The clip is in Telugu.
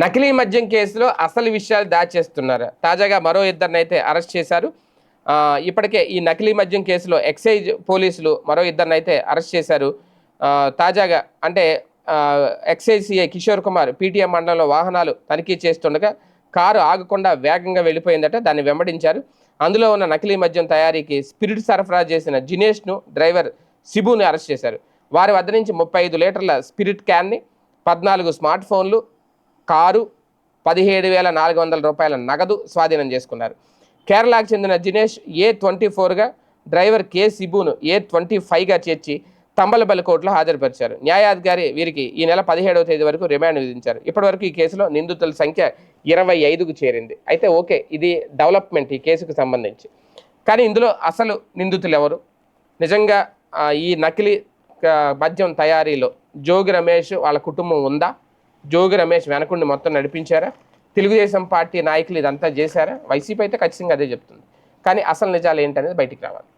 నకిలీ మద్యం కేసులో అసలు విషయాలు దాచేస్తున్నారు. తాజాగా మరో ఇద్దరిని అయితే అరెస్ట్ చేశారు. ఇప్పటికే ఈ నకిలీ మద్యం కేసులో ఎక్సైజ్ పోలీసులు మరో ఇద్దరిని అయితే అరెస్ట్ చేశారు. తాజాగా అంటే excise CI Kishore Kumar PTM మండలంలో వాహనాలు తనిఖీ చేస్తుండగా కారు ఆగకుండా వేగంగా వెళ్ళిపోయిందట దాన్ని వెంబడించారు. అందులో ఉన్న నకిలీ మద్యం తయారీకి స్పిరిట్ సరఫరా చేసిన జినేష్ను డ్రైవర్ సిబుని అరెస్ట్ చేశారు. వారి వద్ద నుంచి ముప్పై ఐదు లీటర్ల స్పిరిట్ క్యాన్ని పద్నాలుగు స్మార్ట్ ఫోన్లు కారు పదిహేడు వేల నాలుగు వందల రూపాయల నగదు స్వాధీనం చేసుకున్నారు. కేరళకు చెందిన జినేష్ ఏ ట్వంటీ ఫోర్గా డ్రైవర్ కె సిబును ఏ ట్వంటీ ఫైవ్గా చేర్చి తంబలబల్లి కోర్టులో హాజరుపరిచారు. న్యాయాధికారి వీరికి ఈ నెల పదిహేడవ తేదీ వరకు రిమాండ్ విధించారు. ఇప్పటివరకు ఈ కేసులో నిందితుల సంఖ్య ఇరవై ఐదుకు చేరింది. అయితే ఓకే ఇది డెవలప్మెంట్ ఈ కేసుకు సంబంధించి. కానీ ఇందులో అసలు నిందితులు ఎవరు నిజంగా ఈ నకిలీ మద్యం తయారీలో జోగి రమేష్ వాళ్ళ కుటుంబం ఉందా? జోగి రమేష్ వెనకుండి మొత్తం నడిపించారా? తెలుగుదేశం పార్టీ నాయకులు ఇదంతా చేశారా? వైసీపీ అయితే ఖచ్చితంగా అదే చెప్తుంది. కానీ అసలు నిజాలు ఏంటనేది బయటికి రావాలి.